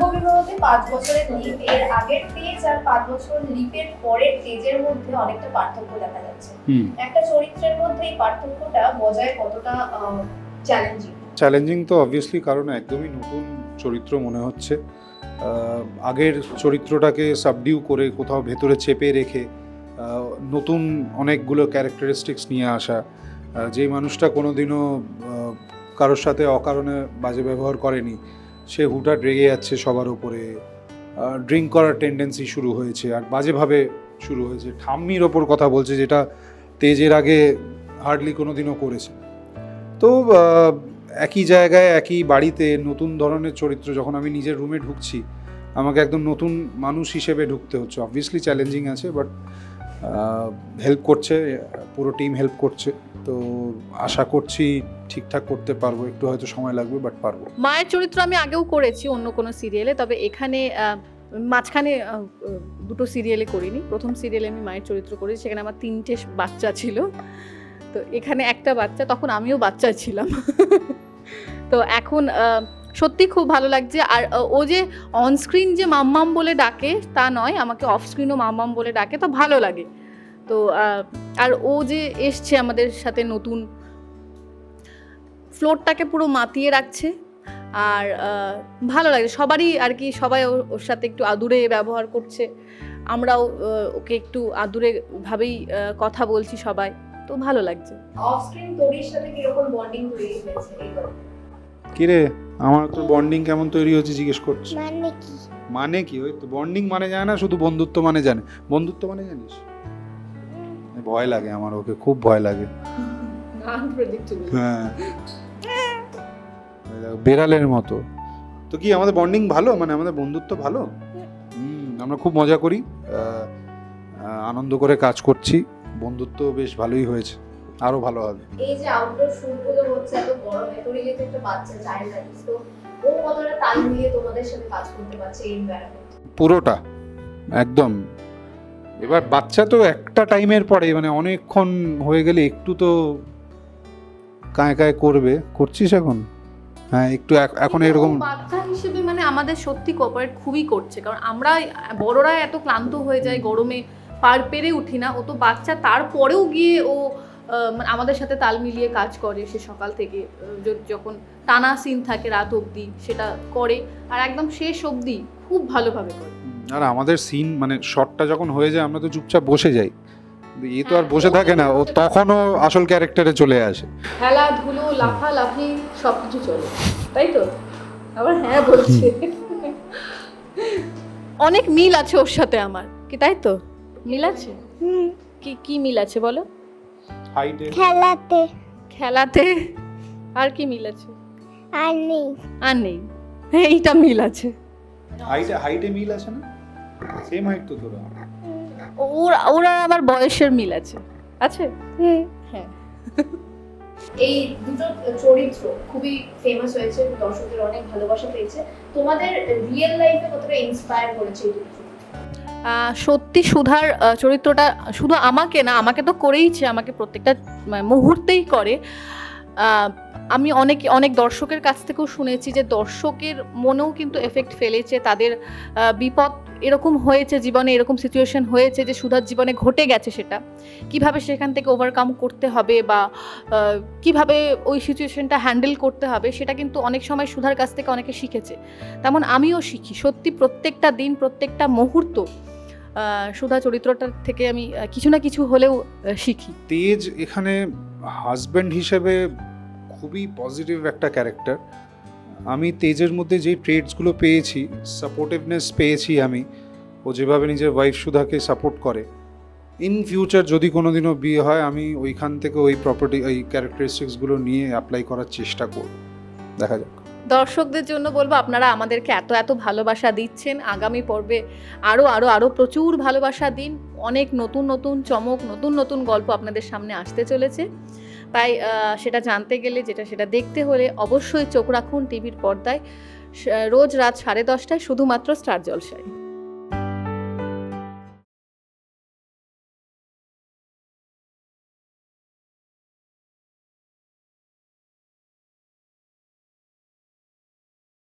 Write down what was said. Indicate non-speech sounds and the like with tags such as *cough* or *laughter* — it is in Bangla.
শুভ বিবাহতে পাঁচ বছরের লিপ এর আগের তেজ আর পাঁচ বছর লিপের পরের তেজের মধ্যে অনেকটা পার্থক্য দেখা যাচ্ছে। হুম। একটা চরিত্রের মধ্যে এই পার্থক্যটা বজায় কতটা চ্যালেঞ্জিং চ্যালেঞ্জিং তো অবভিয়াসলি কারণ একদমই নতুন চরিত্র মনে হচ্ছে। আগের চরিত্রটাকে সাবডিউ করে কোথাও ভেতরে চেপে রেখে নতুন অনেকগুলো ক্যারেক্টারিস্টিক্স নিয়ে আসা যেই মানুষটা কোনোদিনও কারোর সাথে অকারণে বাজে ব্যবহার করেনি সে হুটাট রেগে যাচ্ছে সবার উপরে। ড্রিঙ্ক করার টেন্ডেন্সি শুরু হয়েছে আর বাজেভাবে শুরু হয়েছে। ঠাম্মির ওপর কথা বলছে যেটা তেজের আগে হার্ডলি কোনো দিনও করেছে। তো একই জায়গায়, একই বাড়িতে নতুন ধরনের চরিত্র যখন আমি নিজের রুমে ঢুকছি, আমাকে একদম নতুন মানুষ হিসেবে ঢুকতে হচ্ছে। অবভিয়াসলি চ্যালেঞ্জিং আছে বাট হেল্প করছে, পুরো টিম হেল্প করছে। তো আশা করছি ঠিকঠাক করতে পারব। একটু হয়তো সময় লাগবে বাট পারব। মায়ের চরিত্র আমি আগেও করেছি অন্য কোনো সিরিয়ালে তবে এখানে মাঝখানে দুটো সিরিয়ালে করিনি। প্রথম সিরিয়ালে আমি মায়ের চরিত্র করেছি, সেখানে আমার তিনটে বাচ্চা ছিল। তো এখানে একটা বাচ্চা, তখন আমিও বাচ্চা ছিলাম। *laughs* তো এখন সত্যি খুব ভালো লাগছে। আর ও যে অনস্ক্রিন যে মাম্মাম বলে ডাকে, তা নয়, আমাকে অফ স্ক্রিনও মাম্মাম বলে ডাকে, তো ভালো লাগে। তো আর ও যে এসছে আমাদের সাথে নতুন ফ্লোরটাকে পুরো মাতিয়ে রাখছে। আর ভালো লাগে, সবারই আর কি, সবাই ওর- সাথে একটু আদুরে ব্যবহার করছে। আমরাও ওকে একটু আদুরে ভাবেই কথা বলছি সবাই, তো ভালো লাগছে। অফ স্ক্রিন সাথে কীরকম বন্ডিং তৈরি হয়েছে? কিরে আমার তো বন্ডিং কেমন তৈরি হচ্ছে জিজ্ঞেস করছি? মানে কি? মানে কি? ওই তো বন্ডিং মানে জানে না শুধু বন্ধুত্ব মানে জানে। বন্ধুত্ব মানে জানিস? ভয় লাগে আমার ওকে খুব ভয় লাগে। হ্যাঁ। বেড়ালের মতো। তো কি আমাদের বন্ডিং ভালো? মানে আমাদের বন্ধুত্ব ভালো? হুম। আমরা খুব মজা করি। আনন্দ করে কাজ করছি। বন্ধুত্ব বেশ ভালোই হয়েছে। আরও ভালো হবে। এই যে আউটডোর শুটগুলো হচ্ছে এত গরমে তরি যেহেতু একটা বাচ্চা চাইল্ড আর্টিস্ট তো ও কতটা তাল মিলিয়ে তোমাদের সাথে কাজ করতে পারছে এই এনভায়রনমেন্ট পুরোটা একদম। এবার বাচ্চা তো একটা টাইমের পরে মানে অনেকক্ষণ হয়ে গেলে একটু তো কায় কায় করবে। করছিস এখন? হ্যাঁ একটু এখন এরকম বাচ্চা হিসেবে মানে আমাদের সত্যি কোঅপারেট খুবই করছে কারণ আমরা বড়রা এত ক্লান্ত হয়ে যায় গরমে পার পেরে উঠি না। ও তো বাচ্চা তারপরেও গিয়ে ও আমাদের সাথে তাল মিলিয়ে কাজ করে সে সকাল থেকে যখন টানা সিন থাকে রাত অবধি সেটা করে আর একদম শেষ অবধি খুব ভালোভাবে করে। আর আমাদের সিন মানে শটটা যখন হয়ে যায় আমরা তো চুপচাপ বসে যাই। কিন্তু এ তো আর হ্যাঁ, বসে থাকে না ও তখনও আসল ক্যারেক্টারে চলে আসে। খেলাধুলো লাফালাফি সব কিছু চলে। তাই তো? আবার হ্যাঁ বলছে। অনেক মিল আছে ওর সাথে আমার কি তাই তো? মিল আছে? হুম। কি কি মিল আছে বলো? হাইটে খেলাতে। খেলাতে আর কি মিল আছে? আর নেই। আর নেই। এইটা মিল আছে। হাইটে হাইটে মিল আছে না? সেম হাইট তো তোরা। ওর ওর আর আমার বয়সের মিল আছে। আছে? হ্যাঁ। এই দুটো চরিত্র খুবই ফেমাস হয়েছে দর্শকদের অনেক ভালোবাসা পেয়েছে। তোমাদের রিয়েল লাইফে কতটা ইন্সপায়ার করেছে এই দুটো সত্যি সুধার চরিত্রটা শুধু আমাকে না, আমাকে তো করেইছে আমাকে প্রত্যেকটা মুহূর্তেই করে। আমি অনেক অনেক দর্শকের কাছ থেকেও শুনেছি যে দর্শকের মনেও কিন্তু এফেক্ট ফেলেছে, তাদের বিপদ এরকম হয়েছে জীবনে, এরকম সিচুয়েশন হয়েছে যে সুধার জীবনে ঘটে গেছে সেটা। কীভাবে সেখান থেকে ওভারকাম করতে হবে বা কীভাবে ওই সিচুয়েশনটা হ্যান্ডেল করতে হবে, সেটা কিন্তু অনেক সময় সুধার কাছ থেকে অনেকে শিখেছে। তেমন আমিও শিখি। সত্যি প্রত্যেকটা দিন, প্রত্যেকটা মুহূর্ত সুধা চরিত্রটার থেকে আমি কিছু না কিছু হলেও শিখি। তেজ এখানে হাজব্যান্ড হিসেবে খুবই পজিটিভ একটা ক্যারেক্টার আমি তেজের মধ্যে যে ট্রেডসগুলো পেয়েছি সাপোর্টিভনেস পেয়েছি আমি, ও যেভাবে নিজের ওয়াইফ সুধাকে সাপোর্ট করে ইন ফিউচার যদি কোনোদিনও বিয়ে হয়, আমি ওইখান থেকে ওই প্রপার্টি ওই ক্যারেক্টারিস্টিক্সগুলো নিয়ে অ্যাপ্লাই করার চেষ্টা করব। দেখা যাক। দর্শকদের জন্য বলব, আপনারা আমাদেরকে এত এত ভালোবাসা দিচ্ছেন। আগামী পর্বে আরও আরও আরও প্রচুর ভালোবাসা দিন। অনেক নতুন নতুন চমক, নতুন নতুন গল্প আপনাদের সামনে আসতে চলেছে। তাই সেটা জানতে গেলে, যেটা, সেটা দেখতে হলে অবশ্যই চোখ রাখুন টিভির পর্দায়। রোজ রাত সাড়ে দশটায় শুধুমাত্র স্টার জলসায়।